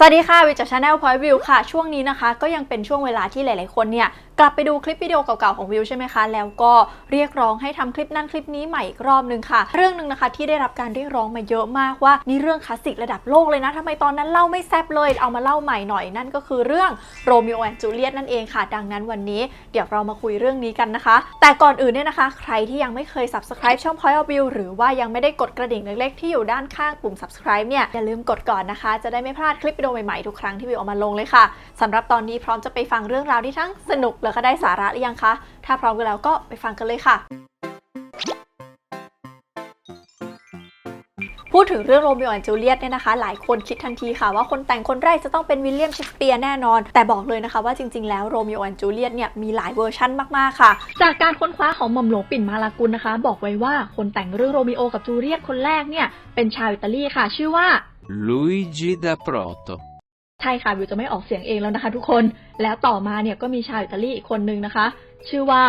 สวัสดีค่ะวิจากชาแนลพอยต์วิวค่ะ ช่วงนี้นะคะ ก็ยังเป็นช่วงเวลาที่หลาย ๆ คนเนี่ย กลับไปดูคลิปวิดีโอเก่าๆของวิวใช่ไหมคะ แล้วก็เรียกร้องให้ทำคลิปนั้นคลิปนี้ใหม่อีกรอบนึงค่ะ เรื่องหนึ่งนะคะที่ได้รับการเรียกร้องมาเยอะมากว่านี่เรื่องคลาสสิกระดับโลกเลยนะทำไมตอนนั้นเล่าไม่แซบเลยเอามาเล่าใหม่หน่อยนั่นก็คือเรื่องโรมิโอแอนจูเลียตนั่นเองค่ะ ดังนั้นวันนี้เดี๋ยวเรามาคุยเรื่องนี้กันนะคะ แต่ก่อนอื่นเนี่ยนะคะ ใครที่ยังไม่เคย subscribe ช่อง Point of View หรือว่ายังไม่ได้กดกระดิ่งเล็กๆที่อยู่ด้านข้างปุ่ม subscribe เนี่ยอย่าลืมกดก่อนนะคะ จะได้ไม่พลาดคลิปวิดีโอใหม่ๆทุกครั้งที่วิวเอามาลงเลยค่ะสำหรับตอนนี้พร้อมจะไปฟังเรื่องราวที่ทั้งสนุกแล้วก็ได้สาระหรือยังคะ ถ้าพร้อมกันแล้วก็ไปฟังกันเลยค่ะ พูดถึงเรื่องโรมิโอแอนจูเลียตเนี่ยนะคะ หลายคนคิดทันทีค่ะว่าคนแต่งคนแรกจะต้องเป็นวิลเลียมเชกสเปียร์แน่นอน แต่บอกเลยนะคะว่าจริงๆแล้วโรมิโอแอนจูเลียตเนี่ยมีหลายเวอร์ชั่นมากๆค่ะ จากการค้นคว้าของหม่อมหลวงปิ่นมาลากุลนะคะ บอกไว้ว่าคนแต่งเรื่องโรมิโอกับจูเลียตคนแรกเนี่ยเป็นชาวอิตาลีค่ะ ชื่อว่า Luigi da Proto. ใช่ค่ะวิวจะไม่ออกเสียงเองแล้วนะคะ ทุกคน แล้วต่อมาเนี่ยก็มีชาวอิตาลีอีกคนนึงนะคะ ชื่อว่า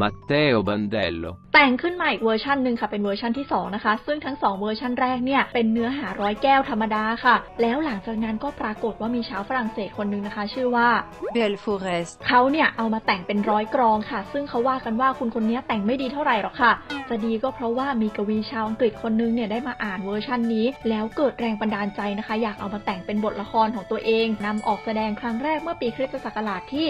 Matteo Bandello. แต่งขึ้นมาอีกเวอร์ชันหนึ่งค่ะเป็นเวอร์ชันที่ 2 นะคะ ซึ่งทั้ง 2 เวอร์ชันแรกเนี่ยเป็นเนื้อหาร้อยแก้วธรรมดาค่ะ แล้วหลังจากนั้นก็ปรากฏว่ามีชาวฝรั่งเศสคนหนึ่งนะคะ ชื่อว่า Belforest เขาเนี่ยเอามาแต่งเป็นร้อยกรองค่ะ ซึ่งเขาว่ากันว่าคุณคนนี้แต่งไม่ดีเท่าไหร่หรอกค่ะจะดีก็เพราะว่ามีกวีชาวอังกฤษคนนึงเนี่ยได้มาอ่านเวอร์ชันนี้ แล้วเกิดแรงบันดาลใจนะคะ อยากเอามาแต่งเป็นบทละครของตัวเองนำออกแสดงครั้งแรกเมื่อปีคริสตศักราชที่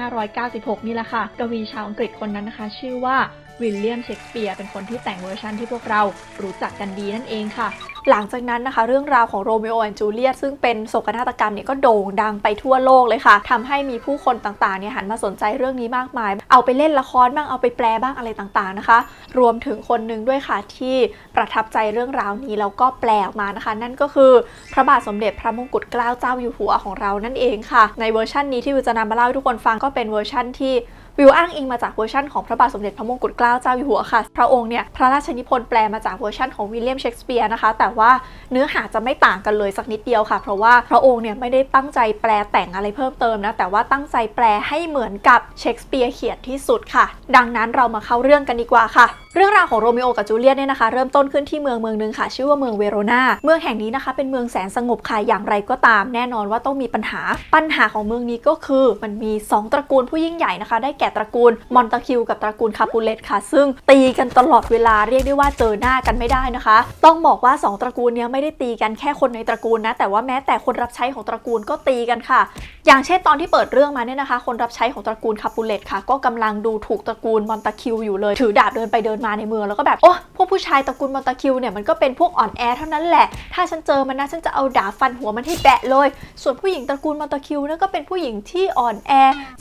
1596 นี่แหละค่ะ กวีชาวอังกฤษคนนั้นนะคะ ชื่อว่าวิลเลียมเชกสเปียร์เป็นคนที่แต่งเวอร์ชันที่พวกเรารู้จักกันดีนั่นเองค่ะ หลังจากนั้นนะคะ เรื่องราวของโรมิโอแอนจูเลียตซึ่งเป็นโศกนาฏกรรมเนี่ยก็โด่งดังไปทั่วโลกเลยค่ะทำให้มีผู้คนต่างๆเนี่ยหันมาสนใจเรื่องนี้มากมาย เอาไปเล่นละครบ้างเอาไปแปลบ้างอะไรต่างๆนะคะ รวมถึงคนหนึ่งด้วยค่ะที่ประทับใจเรื่องราวนี้แล้วก็แปลออกมานะคะ นั่นก็คือพระบาทสมเด็จพระมงกุฎเกล้าเจ้าอยู่หัวของเรานั่นเองค่ะ ในเวอร์ชันนี้ที่วิวจะนำมาเล่าให้ทุกคนฟังก็เป็นเวอร์ชันที่ วิวอ้างอิงมาจากเวอร์ชันของพระบาทสมเด็จพระมงกุฎเกล้าเจ้าอยู่หัวค่ะ พระองค์เนี่ยพระราชนิพนธ์แปลมาจากเวอร์ชันของวิลเลียมเชกสเปียร์นะคะ แต่ว่าเนื้อหาจะไม่ต่างกันเลยสักนิดเดียวค่ะ เพราะว่าพระองค์เนี่ยไม่ได้ตั้งใจแปลแต่งอะไรเพิ่มเติมนะ แต่ว่าตั้งใจแปลให้เหมือนกับเชกสเปียร์เขียนที่สุดค่ะ ดังนั้นเรามาเข้าเรื่องกันดีกว่าค่ะ เรื่องราวของโรมิโอกับจูเลียตเนี่ยนะคะเริ่มต้นขึ้นที่เมืองเมืองหนึ่งค่ะ ชื่อว่าเมืองเวโรนาเมืองแห่งนี้นะคะ เป็นเมืองแสนสงบค่ะอย่างไรก็ตาม แน่นอนว่าต้องมีปัญหา ปัญหาของเมืองนี้ก็คือมันมี 2 ตระกูลผู้ยิ่งใหญ่นะคะ ได้แก่ตระกูลมอนตาคิวกับตระกูลคาปูเลตค่ะ ซึ่งตีกันตลอดเวลาเรียกได้ว่าเจอหน้ากันไม่ได้นะคะ ต้องบอกว่า 2 ตระกูลเนี้ยไม่ได้ตีกันแค่คนในตระกูลนะแต่ว่าแม้แต่คนรับใช้ของตระกูลก็ตีกันค่ะ อย่างเช่นตอนที่เปิดเรื่องมาเนี่ยนะคะ คนรับใช้ของตระกูลคาปูเลตค่ะ ก็กำลังดูถูกตระกูลมอนตาคิวอยู่เลยถือดาบเดินไปเดินมาในเมืองแล้วก็แบบโอ้พวกผู้ชายตระกูลมอนตาคิวเนี่ยมันก็เป็นพวกอ่อนแอเท่านั้นแหละ ถ้าฉันเจอมันนะฉันจะเอาดาบฟันหัวมันให้แบะเลย ส่วนผู้หญิงตระกูลมอนตาคิวนั่นก็เป็นผู้หญิงที่อ่อนแอ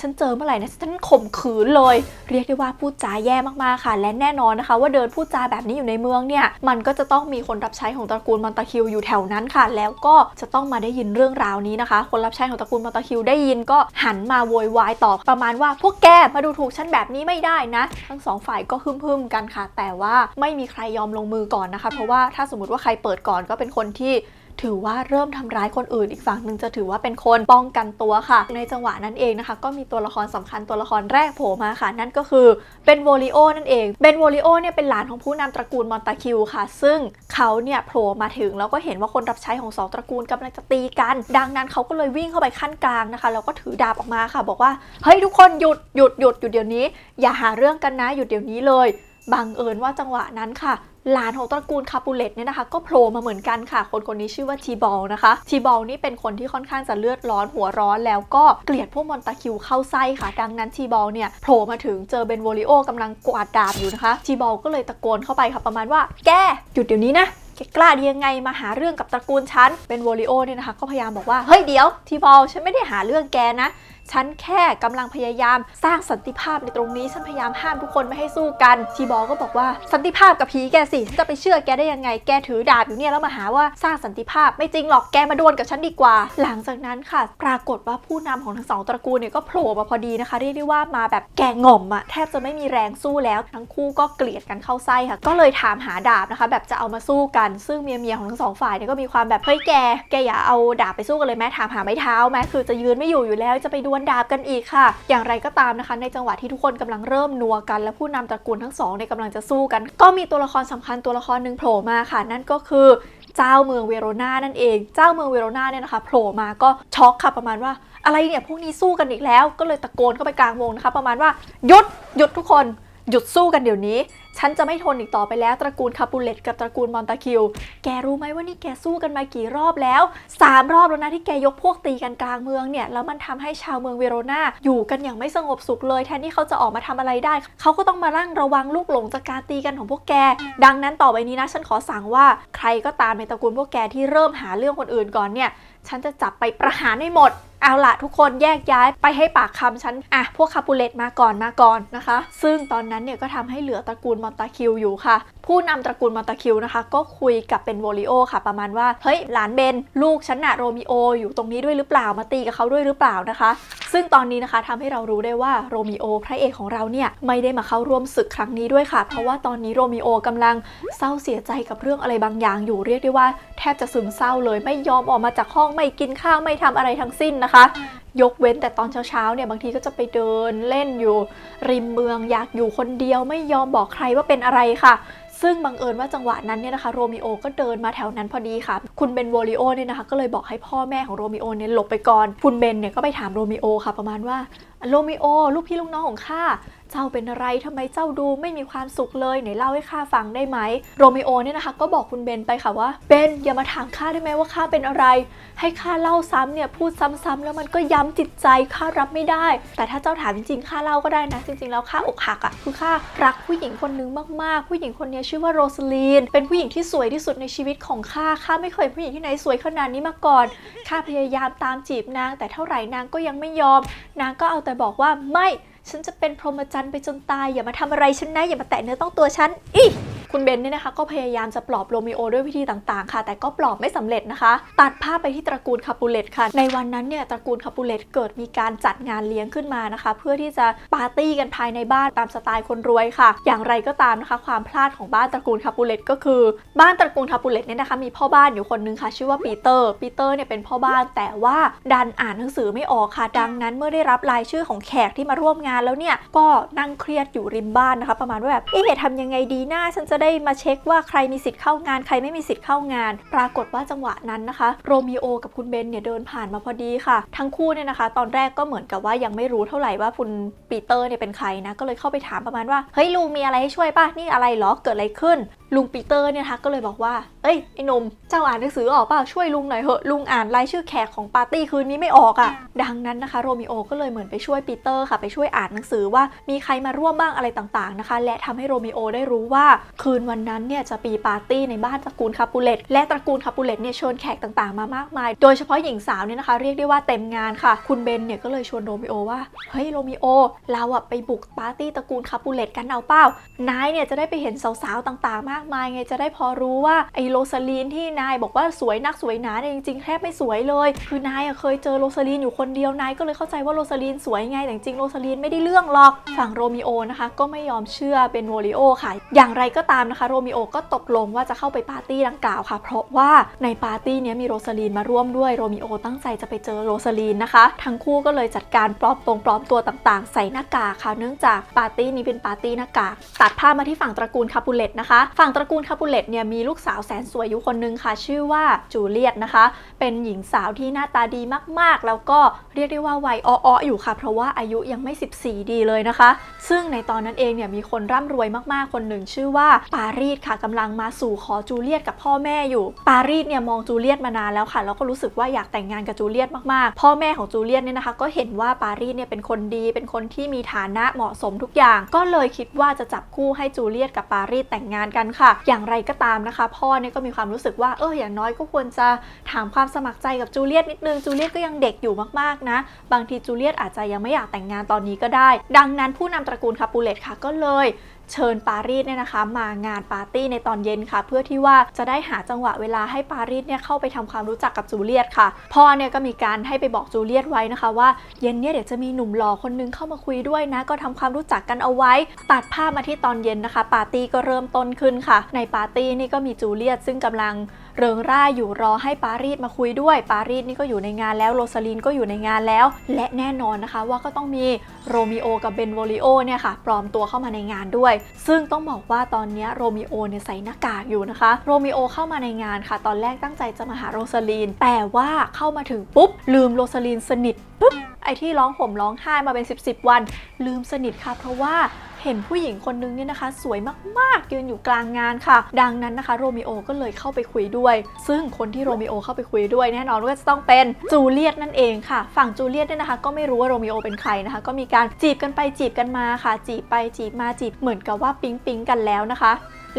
ฉันเจอเมื่อไหร่นะฉันข่มขืนเลย เรียกได้ว่าพูดจาแย่มากๆค่ะ และแน่นอนนะคะ ว่าเดินพูดจาแบบนี้อยู่ในเมืองเนี่ยมันก็จะต้องมีคนรับใช้ของตระกูลมอนตาคิวอยู่แถวนั้นค่ะ แล้วก็จะต้องมาได้ยินเรื่องราวนี้นะคะ คนรับใช้ของตระกูลมอนตาคิวได้ยินก็หันมาโวยวายต่อประมาณว่าพวกแกมาดูถูกฉันแบบนี้ไม่ได้นะ ทั้งสองฝ่ายก็ฮึ่มๆกันค่ะ แต่ว่าไม่มีใครยอมลงมือก่อนนะคะ เพราะว่าถ้าสมมติว่าใครเปิดก่อนก็เป็นคนที่ถือว่าเริ่มทำร้ายคนอื่นอีกฝั่งหนึ่งจะถือว่าเป็นคนป้องกันตัวค่ะ ในจังหวะนั้นเองนะคะ ก็มีตัวละครสำคัญตัวละครแรกโผล่มาค่ะ นั่นก็คือเบนโวลิโอนั่นเองเบนโวลิโอเนี่ยเป็นหลานของผู้นำตระกูลมอนตาคิวค่ะ ซึ่งเขาเนี่ยโผล่มาถึงแล้วก็เห็นว่าคนรับใช้ของสองตระกูลกำลังจะตีกัน ดังนั้นเขาก็เลยวิ่งเข้าไปขั้นกลางนะคะแล้วก็ถือดาบออกมาค่ะ บอกว่าเฮ้ยทุกคนหยุดหยุดหยุดหยุดเดี๋ยวนี้ อย่าหาเรื่องกันนะหยุดเดี๋ยวนี้เลย บังเอิญว่าจังหวะนั้นค่ะหลานของตระกูลคาปูเลตเนี่ยนะคะ ก็โผล่มาเหมือนกันค่ะ คนคนนี้ชื่อว่าทีบอลนะคะ ทีบอลนี่เป็นคนที่ค่อนข้างจะเลือดร้อนหัวร้อนแล้วก็เกลียดพวกมอนตาคิวเข้าไส้ค่ะ ดังนั้นทีบอลเนี่ยโผล่มาถึงเจอเบนโวลิโอกำลังกวาดดาบอยู่นะคะ ทีบอลก็เลยตะโกนเข้าไปค่ะประมาณว่า แกหยุดเดี๋ยวนี้นะแกกล้าดียังไงมาหาเรื่องกับตระกูลฉันเบนโวลิโอเนี่ยนะคะ ก็พยายามบอกว่าเฮ้ยเดี๋ยวทีบอลฉันไม่ได้หาเรื่องแกนะ ฉันแค่กำลังพยายามสร้างสันติภาพในตรงนี้ ฉันพยายามห้ามทุกคนไม่ให้สู้กันทีบอก็บอกว่าสันติภาพกับผีแกสิฉันจะไปเชื่อแกได้ยังไงแกถือดาบอยู่เนี่ยแล้วมาหาว่าสร้างสันติภาพไม่จริงหรอกแกมาดวลกับฉันดีกว่า หลังจากนั้นค่ะ ปรากฏว่าผู้นำของทั้งสองตระกูลเนี่ยก็โผล่มาพอดีนะคะเรียกได้ว่ามาแบบแกงง่อมอะแทบจะไม่มีแรงสู้แล้ว ทั้งคู่ก็เกลียดกันเข้าไส้ค่ะ ก็เลยถามหาดาบนะคะ แบบจะเอามาสู้กัน ซึ่งเมียเมียของทั้งสองฝ่ายเนี่ยก็มีความแบบเฮ้ยแกแกอย่าเอาดาบไปสู้กันเลยแม่ถามหาไม้เท้าแม่คือจะยืนไม่อยู่อยู่แล้วจะไปดวลดาบกันอีกค่ะ อย่างไรก็ตามนะคะ ในจังหวะที่ทุกคนกำลังเริ่มนัวกัน และผู้นำตระกูลทั้งสองในกำลังจะสู้กัน ก็มีตัวละครสำคัญตัวละครหนึ่งโผล่มาค่ะ นั่นก็คือเจ้าเมืองเวโรนานั่นเอง เจ้าเมืองเวโรนาเนี่ยนะคะโผล่มาก็ช็อกค่ะประมาณว่า อะไรเนี่ยพวกนี้สู้กันอีกแล้ว ก็เลยตะโกนเข้าไปกลางวงนะคะ ประมาณว่าหยุดหยุดทุกคน หยุดสู้กันเดี๋ยวนี้ ฉันจะไม่ทนอีกต่อไปแล้วตระกูลคาปูเลตกับตระกูลมอนตาคิว แกรู้ไหมว่านี่แกสู้กันมากี่รอบแล้วสามรอบแล้วนะที่แกยกพวกตีกันกลางเมืองเนี่ยแล้วมันทำให้ชาวเมืองเวโรนาอยู่กันอย่างไม่สงบสุขเลย แทนที่เขาจะออกมาทำอะไรได้ เขาก็ต้องมานั่งระวังลูกหลงจากการตีกันของพวกแก ดังนั้นต่อไปนี้นะฉันขอสั่งว่าใครก็ตามในตระกูลพวกแกที่เริ่มหาเรื่องคนอื่นก่อนเนี่ยฉันจะจับไปประหารให้หมด เอาละทุกคนแยกย้ายไปให้ปากคำฉันอะพวกคาปูเลตมาก่อนมาก่อนนะคะ ซึ่งตอนนั้นเนี่ยก็ทำให้เหลือตระกูลมอนตาคิวอยู่ค่ะ ผู้นำตระกูลมอนตาคิวนะคะ ก็คุยกับเป็นโวลิโอค่ะ ประมาณว่าเฮ้ยหลานเบนลูกฉันน่ะโรมิโออยู่ตรงนี้ด้วยหรือเปล่ามาตีกับเขาด้วยหรือเปล่านะคะ ซึ่งตอนนี้นะคะทำให้เรารู้ได้ว่าโรมิโอพระเอกของเราเนี่ยไม่ได้มาเข้าร่วมศึกครั้งนี้ด้วยค่ะ เพราะว่าตอนนี้โรมิโอกำลังเศร้าเสียใจกับเรื่องอะไรบางอย่างอยู่เรียกได้ว่า แทบจะซึมเศร้าเลยไม่ยอมออกมาจากห้องไม่กินข้าวไม่ทำอะไรทั้งสิ้นนะคะยกเว้นแต่ตอนเช้าๆเนี่ยบางทีก็จะไปเดินเล่นอยู่ ริมเมืองอยากอยู่คนเดียวไม่ยอมบอกใครว่าเป็นอะไรค่ะซึ่งบังเอิญว่าจังหวะนั้นเนี่ยนะคะโรมิโอก็เดินมาแถวนั้นพอดีค่ะ คุณเบนโวลิโอเนี่ยนะคะก็เลยบอกให้พ่อแม่ของโรมิโอเนี่ยหลบไปก่อน คุณเบนเนี่ยก็ไปถามโรมิโอค่ะประมาณว่าโรมิโอลูกพี่ลูกน้องของข้า เจ้าเป็นอะไรทำไมเจ้าดูไม่มีความสุขเลยไหนเล่าให้ข้าฟังได้ไหมโรมิโอเนี่ยนะคะ ก็บอกคุณเบนไปค่ะว่าเบนอย่ามาถามข้าได้ไหมว่าข้าเป็นอะไร ให้ข้าเล่าซ้ำเนี่ยพูดซ้ำๆแล้วมันก็ย้ำจิตใจข้ารับไม่ได้ แต่ถ้าเจ้าถามจริงๆข้าเล่าก็ได้นะ จริง ๆ แล้วข้าอกหักอะ่ะคือข้ารักผู้หญิงคนนึงมากๆ ผู้หญิงคนนี้ชื่อว่าโรสลีน เป็นผู้หญิงที่สวยที่สุดในชีวิตของข้าข้าไม่เคยผู้หญิงที่ไหนสวยขนาดนี้มาก่อนข้าพยายามตามจีบนาง แต่เท่าไหร่นางก็ยังไม่ยอม นางก็เอาแต่บอกว่าไม่ ฉันจะเป็นพรหมจรรย์ไปจนตาย อย่ามาทำอะไรฉันนะ อย่ามาแตะเนื้อต้องตัวฉันอี คุณเบนเนี่ยนะคะก็พยายามจะปลอบโรมิโอด้วยวิธีต่างๆ ค่ะ แต่ก็ปลอบไม่สำเร็จนะคะ ตัดภาพไปที่ตระกูลคาปูเลตค่ะ ในวันนั้นเนี่ยตระกูลคาปูเลตเกิดมีการจัดงานเลี้ยงขึ้นมานะคะ เพื่อที่จะปาร์ตี้กันภายในบ้านตามสไตล์คนรวยค่ะ อย่างไรก็ตามนะคะ ความพลาดของบ้านตระกูลคาปูเลตก็คือ บ้านตระกูลคาปูเลตเนี่ยนะคะมีพ่อบ้านอยู่คนนึงค่ะ ชื่อว่าปีเตอร์ ปีเตอร์เนี่ยเป็นพ่อบ้านแต่ว่าดันอ่านหนังสือไม่ออกค่ะ ดังนั้นเมื่อได้รับรายชื่อของแขกที่มาร่วมงานแล้วเนี่ยก็นั่งเครียดอยู่ริมบ้านนะคะ ประมาณว่าแบบเอ๊ะทำยังไงดีหน้าฉันจะได้มาเช็คว่าใครมีสิทธิ์เข้างาน ใครไม่มีสิทธิ์เข้างาน ปรากฏว่าจังหวะนั้นนะคะโรมิโอกับคุณเบนเนี่ยเดินผ่านมาพอดีค่ะ ทั้งคู่เนี่ยนะคะ ตอนแรกก็เหมือนกับว่ายังไม่รู้เท่าไหร่ว่าคุณปีเตอร์เนี่ยเป็นใครนะก็เลยเข้าไปถามประมาณว่าเฮ้ยลุงมีอะไรให้ช่วยป่ะนี่อะไรเหรอเกิดอะไรขึ้นลุงปีเตอร์เนี่ยนะคะก็เลยบอกว่า เอ้ยไอ้หนม เจ้าอ่านหนังสือออกเปล่าช่วยลุงหน่อยเหอะ ลุงอ่านรายชื่อแขกของปาร์ตี้คืนนี้ไม่ออกอะ่ะ ดังนั้นนะคะโรมิโอก็เลยเหมือนไปช่วยปีเตอร์ค่ะ ไปช่วยอ่านหนังสือว่ามีใครมาร่วมบ้างอะไรต่างๆนะคะ และทำให้โรมิโอได้รู้ว่าคืนวันนั้นเนี่ยจะมีปาร์ตี้ในบ้านตระกูลคาปูเลตและตระกูลคาปูเลตเนี่ยเชิญแขกต่างๆมามากมาย โดยเฉพาะหญิงสาวเนี่ยนะคะเรียกได้ว่าเต็มงานค่ะ คุณเบนเนี่ยก็เลยชวนโรมิโอว่า เฮ้ยโรมิโอ เราอะไปบุกปาร์ตี้ตระกูลคาปูเลตกันเอาเปล่านายเนี่ยจะได้ไปเห็นสาวๆต่างๆมากมายไงจะได้พอรู้ว่าไอ้โรซาลีนที่นายบอกว่าสวยนักสวยหนาเนี่ยจริงๆแทบไม่สวยเลย คือนายเคยเจอโรซาลีนอยู่คนเดียวนายก็เลยเข้าใจว่าโรซาลีนสวยไงแต่จริงโรซาลีนไม่ได้เรื่องหรอกฝั่งโรมิโอนะคะ ก็ไม่ยอมเชื่อเป็นโวลิโอค่ะ อย่างไรก็ตามนะคะ โรมิโอก็ตกลงว่าจะเข้าไปปาร์ตี้ดังกล่าวค่ะ เพราะว่าในปาร์ตี้เนี้ยมีโรซาลีนมาร่วมด้วยโรมิโอตั้งใจจะไปเจอโรซาลีนนะคะ ทั้งคู่ก็เลยจัดการปลอมตรงปลอมตัวต่างๆ ใส่หน้ากากค่ะ เนื่องจากปาร์ตี้นี้เป็นปาร์ตี้หน้ากากตัดภาพมาที่ฝั่งตระกูลคาปูเลตนะคะฝงตระกูลคาปูเลตเนี่ยมีลูกสาวแสนสวยอยู่คนนึงค่ะ ชื่อว่าจูเลียตนะคะ เป็นหญิงสาวที่หน้าตาดีมากๆ แล้วก็เรียกได้ว่าวัยอ้อๆอยู่ค่ะ เพราะว่าอายุยังไม่ 14 ดีเลยนะคะ ซึ่งในตอนนั้นเองเนี่ยมีคนร่ำรวยมากๆ คนหนึ่งชื่อว่าปารีสค่ะกำลังมาสู่ขอจูเลียตกับพ่อแม่อยู่ปารีสเนี่ยมองจูเลียตมานานแล้วค่ะแล้วก็รู้สึกว่าอยากแต่งงานกับจูเลียตมากๆ พ่อแม่ของจูเลียตเนี่ยนะคะ ก็เห็นว่าปารีสเนี่ยเป็นคนดีเป็นคนที่มีฐานะเหมาะสมทุกอย่าง ก็เลยคิดว่าจะจับคู่ให้จูเลียตกับปารีสแต่งงานกันค่ะ อย่างไรก็ตามนะคะ พ่อเนี่ยก็มีความรู้สึกว่าเอออย่างน้อยก็ควรจะถามความสมัครใจกับจูเลียตนิดนึงจูเลียตก็ยังเด็กอยู่มากๆนะ บางทีจูเลียตอาจจะยังไม่อยากแต่งงานตอนนี้ก็ได้ ดังนั้นผู้นำตระกูลคาปูเลตค่ะก็เลยเชิญปารีสเนี่ยนะคะ มางานปาร์ตี้ในตอนเย็นค่ะ เพื่อที่ว่าจะได้หาจังหวะเวลาให้ปารีสเนี่ยเข้าไปทำความรู้จักกับจูเลียตค่ะ พ่อเนี่ยก็มีการให้ไปบอกจูเลียตไว้นะคะ ว่าเย็นเนี่ยเดี๋ยวจะมีหนุ่มหล่อคนนึงเข้ามาคุยด้วยนะ ก็ทำความรู้จักกันเอาไว้ ตัดภาพมาที่ตอนเย็นนะคะ ปาร์ตี้ก็เริ่มต้นขึ้นค่ะ ในปาร์ตี้นี่ก็มีจูเลียตซึ่งกำลังเริงร่าอยู่รอให้ปารีสมาคุยด้วย ปารีสนี่ก็อยู่ในงานแล้วโรซาลินก็อยู่ในงานแล้ว และแน่นอนนะคะว่าก็ต้องมีโรมิโอกับเบนโวลิโอเนี่ยค่ะปลอมตัวเข้ามาในงานด้วยซึ่งต้องบอกว่าตอนนี้โรมิโอเนี่ยใส่หน้ากากอยู่นะคะ โรมิโอเข้ามาในงานค่ะ ตอนแรกตั้งใจจะมาหาโรซาลีน แต่ว่าเข้ามาถึงปุ๊บ ลืมโรซาลีนสนิทปุ๊บไอที่ร้องห่มร้องไห้มาเป็น 10บสวัน ลืมสนิทค่ะ เพราะว่า เห็นผู้หญิงคนนึงเนี่ยนะคะ สวยมากๆยืนอยู่กลางงานค่ะ ดังนั้นนะคะโรมิโอก็เลยเข้าไปคุยด้วย ซึ่งคนที่โรมิโอเข้าไปคุยด้วยแน่นอนว่าจะต้องเป็นจูเลียตนั่นเองค่ะ ฝั่งจูเลียตเนี่ยนะคะก็ไม่รู้ว่าโรมิโอเป็นใครนะคะ ก็มีการจีบกันไปจีบกันมาค่ะ จีบไปจีบมาจีบเหมือนกับว่าปิ๊งปิ๊งกันแล้วนะคะ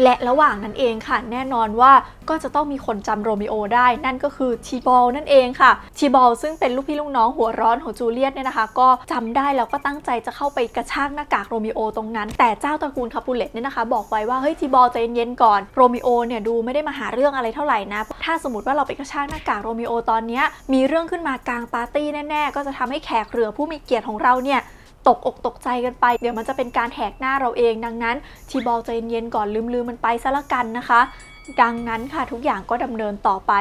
และระหว่างนั้นเองค่ะ แน่นอนว่าก็จะต้องมีคนจำโรมิโอได้ นั่นก็คือชีบอลนั่นเองค่ะชีบอลซึ่งเป็นลูกพี่ลูกน้องหัวร้อนของจูเลียตเนี่ยนะคะ ก็จำได้แล้วก็ตั้งใจจะเข้าไปกระชากหน้ากากโรมิโอตรงนั้น แต่เจ้าตระกูลคาปูเลตเนี่ยนะคะ บอกไว้ว่าเฮ้ยชีบอลใจเย็นๆก่อนโรมิโอเนี่ยดูไม่ได้มาหาเรื่องอะไรเท่าไหร่นะถ้าสมมติว่าเราไปกระชากหน้ากากโรมิโอตอนนี้มีเรื่องขึ้นมากลางปาร์ตี้แน่ๆ ก็จะทำให้แขกเรือผู้มีเกียรติของเราเนี่ย ตกอกตกใจกันไป เดี๋ยวมันจะเป็นการแหกหน้าเราเอง ดังนั้นทีบอลใจเย็นๆก่อนลืมๆมันไปซะละกันนะคะ ดังนั้นค่ะทุกอย่างก็ดำเนินต่อไป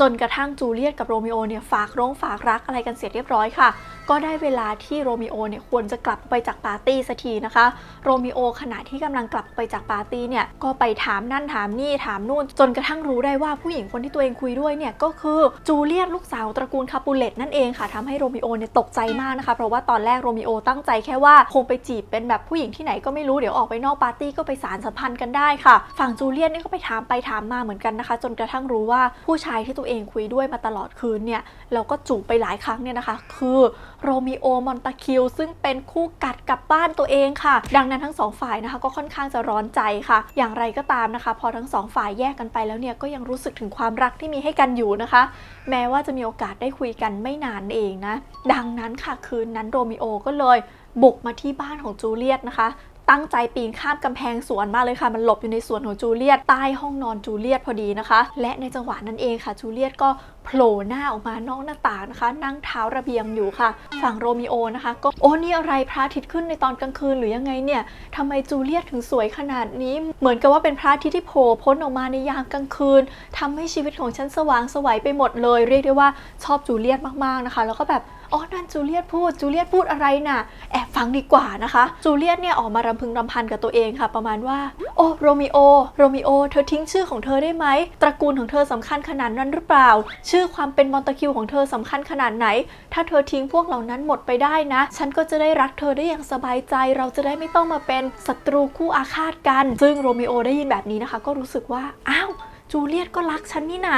จนกระทั่งจูเลียตกับโรมิโอเนี่ยฝากร้องฝากรักอะไรกันเสร็จเรียบร้อยค่ะ ก็ได้เวลาที่โรมิโอเนี่ยควรจะกลับไปจากปาร์ตี้สักทีนะคะ โรมิโอขณะที่กำลังกลับไปจากปาร์ตี้เนี่ยก็ไปถามนั่นถามนี่ถามนู่น จนกระทั่งรู้ได้ว่าผู้หญิงคนที่ตัวเองคุยด้วยเนี่ยก็คือจูเลียตลูกสาวตระกูลคาปูเลตนั่นเองค่ะทำให้โรมิโอเนี่ยตกใจมากนะคะ เพราะว่าตอนแรกโรมิโอตั้งใจแค่ว่าคงไปจีบเป็นแบบผู้หญิงที่ไหนก็ไม่รู้เดี๋ยวออกไปนอกปาร์ตี้ก็ไปสารสัมพันธ์กันได้ค่ะ ฝั่งจูเลียตเนี่ยก็ไปถามไปถามมาเหมือนกันนะคะ จนกระทั่งรู้ว่าผู้ชายที่ตัวเองคุยด้วยมาตลอดคืนเนี่ยแล้วก็จูบไปหลายครั้งเนี่ยนะคะ คือโรมิโอมอนตาคิวซึ่งเป็นคู่กัดกับบ้านตัวเองค่ะ ดังนั้นทั้งสองฝ่ายนะคะก็ค่อนข้างจะร้อนใจค่ะ อย่างไรก็ตามนะคะ พอทั้งสองฝ่ายแยกกันไปแล้วเนี่ยก็ยังรู้สึกถึงความรักที่มีให้กันอยู่นะคะ แม้ว่าจะมีโอกาสได้คุยกันไม่นานเองนะ ดังนั้นค่ะคืนนั้นโรมิโอก็เลยบุกมาที่บ้านของจูเลียตนะคะ ตั้งใจปีนข้ามกำแพงสวนมาเลยค่ะ มันหลบอยู่ในสวนของจูเลียตใต้ห้องนอนจูเลียตพอดีนะคะ และในจังหวะนั้นเองค่ะจูเลียตก็โผล่หน้าออกมานอกหน้าต่างนะคะ นั่งเท้าระเบียงอยู่ค่ะ ฝั่งโรมิโอนะคะ ก็โอ้นี่อะไรพระอาทิตย์ขึ้นในตอนกลางคืนหรือยังไงเนี่ยทำไมจูเลียตถึงสวยขนาดนี้ เหมือนกับว่าเป็นพระอาทิตย์ที่โผล่พ้นออกมาในยามกลางคืนทำให้ชีวิตของฉันสว่างสวัยไปหมดเลย เรียกได้ว่าชอบจูเลียตมากๆนะคะ แล้วก็แบบอ๋อ นั่นจูเลียตพูด จูเลียตพูดอะไรน่ะ แอบฟังดีกว่านะคะ จูเลียตเนี่ยออกมารำพึงรำพันกับตัวเองค่ะ ประมาณว่า โอ้ โรมิโอ โรมิโอ เธอทิ้งชื่อของเธอได้ไหม ตระกูลของเธอสำคัญขนาดนั้นหรือเปล่าชื่อความเป็นมอนตะคิวของเธอสำคัญขนาดไหน ถ้าเธอทิ้งพวกเหล่านั้นหมดไปได้นะ ฉันก็จะได้รักเธอได้อย่างสบายใจ เราจะได้ไม่ต้องมาเป็นศัตรูคู่อาฆาตกัน ซึ่งโรมิโอได้ยินแบบนี้นะคะ ก็รู้สึกว่า อ้าวจูเลียตก็รักฉันนี่นา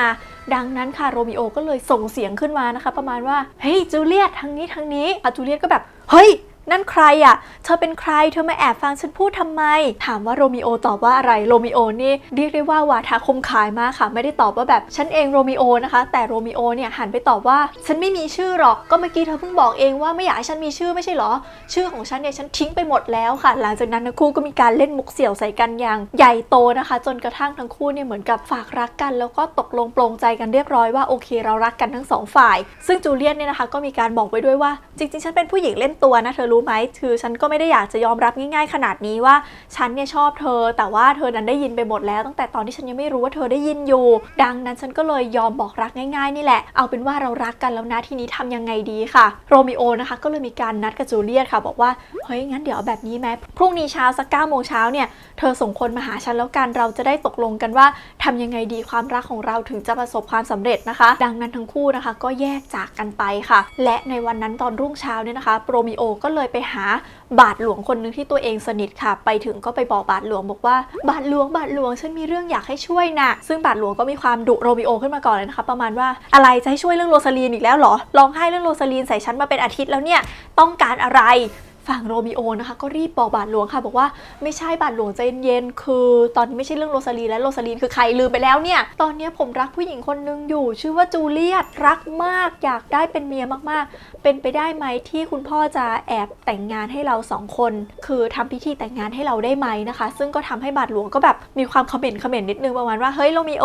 ดังนั้นค่ะโรมิโอก็เลยส่งเสียงขึ้นมานะคะ ประมาณว่า เฮ้ยจูเลียตทางนี้ทางนี้อะจูเลียตก็แบบ เฮ้ย นั่นใครอะ เธอเป็นใคร เธอมาแอบฟังฉันพูดทำไม ถามว่าโรมิโอตอบว่าอะไรโรมิโอนี่เรียกได้ว่าวาทาคมขายมากค่ะ ไม่ได้ตอบว่าแบบฉันเองโรมิโอนะคะ แต่โรมิโอเนี่ยหันไปตอบว่า ฉันไม่มีชื่อหรอก ก็เมื่อกี้เธอเพิ่งบอกเองว่าไม่อยากให้ฉันมีชื่อไม่ใช่หรอ ชื่อของฉันเนี่ยฉันทิ้งไปหมดแล้วค่ะ หลังจากนั้นทั้งคู่ก็มีการเล่นมุกเสี่ยวใส่กันอย่างใหญ่โตนะคะ จนกระทั่งทั้งคู่เนี่ยเหมือนกับฝากรักกัน แล้วก็ตกลงปลงใจกันเรียบร้อยว่าโอเคเรารักกันทั้งสองฝ่าย ซึ่งจูเลียนเนี่ยนะคะก็มีการบอกไว้ด้วยว่าจริงๆฉันเป็นผู้หญิงเล่นตัวนะเธอรู้ไหมคือฉันก็ไม่ได้อยากจะยอมรับง่าย ๆ ขนาดนี้ว่าฉันเนี่ยชอบเธอ แต่ว่าเธอนั้นได้ยินไปหมดแล้ว ตั้งแต่ตอนที่ฉันยังไม่รู้ว่าเธอได้ยินอยู่ ดังนั้นฉันก็เลยยอมบอกรักง่าย ๆ นี่แหละ เอาเป็นว่าเรารักกันแล้วนะทีนี้ทำยังไงดีค่ะ โรมิโอนะคะก็เลยมีการนัดกับจูเลียตค่ะ บอกว่าเฮ้ยงั้นเดี๋ยวแบบนี้ไหมพรุ่งนี้เช้าสักเก้าโมงเช้าเนี่ยเธอส่งคนมาหาฉันแล้วกันเราจะได้ตกลงกันว่าทำยังไงดีความรักของเราถึงจะประสบความสำเร็จนะคะ ดังนั้นทั้งคู่นะคะก็แยกจากกันไปค่ะ และในวันนั้นตอนรุ่งเช้าเนี่ยนะคะโรมิโอก็เลยไปหาบาทหลวงคนนึงที่ตัวเองสนิทค่ะ ไปถึงก็ไปบอกบาทหลวงบอกว่า บาทหลวงบาทหลวงฉันมีเรื่องอยากให้ช่วยนะซึ่งบาทหลวงก็มีความดุโรมิโอขึ้นมาก่อนเลยนะคะประมาณว่าอะไรจะให้ช่วยเรื่องโรซาลีนอีกแล้วเหรอร้องไห้เรื่องโรซาลีนใส่ฉันมาเป็นอาทิตย์แล้วเนี่ยต้องการอะไร ฝั่งโรมิโอนะคะก็รีบบอกบาทหลวงค่ะ บอกว่าไม่ใช่บาทหลวงใจเย็นๆคือ ตอนนี้ไม่ใช่เรื่องโรซาลีและโรซาลีนคือใครลืมไปแล้วเนี่ย ตอนนี้ผมรักผู้หญิงคนนึงอยู่ ชื่อว่าจูเลียตรักมาก อยากได้เป็นเมียมากๆ เป็นไปได้ไหมที่คุณพ่อจะแอบแต่งงานให้เราสองคน คือทำพิธีแต่งงานให้เราได้ไหมนะคะ ซึ่งก็ทำให้บาทหลวงก็แบบมีความคอมเมนต์คอมเมนต์นิดนึงประมาณว่าเฮ้ยโรมิโอ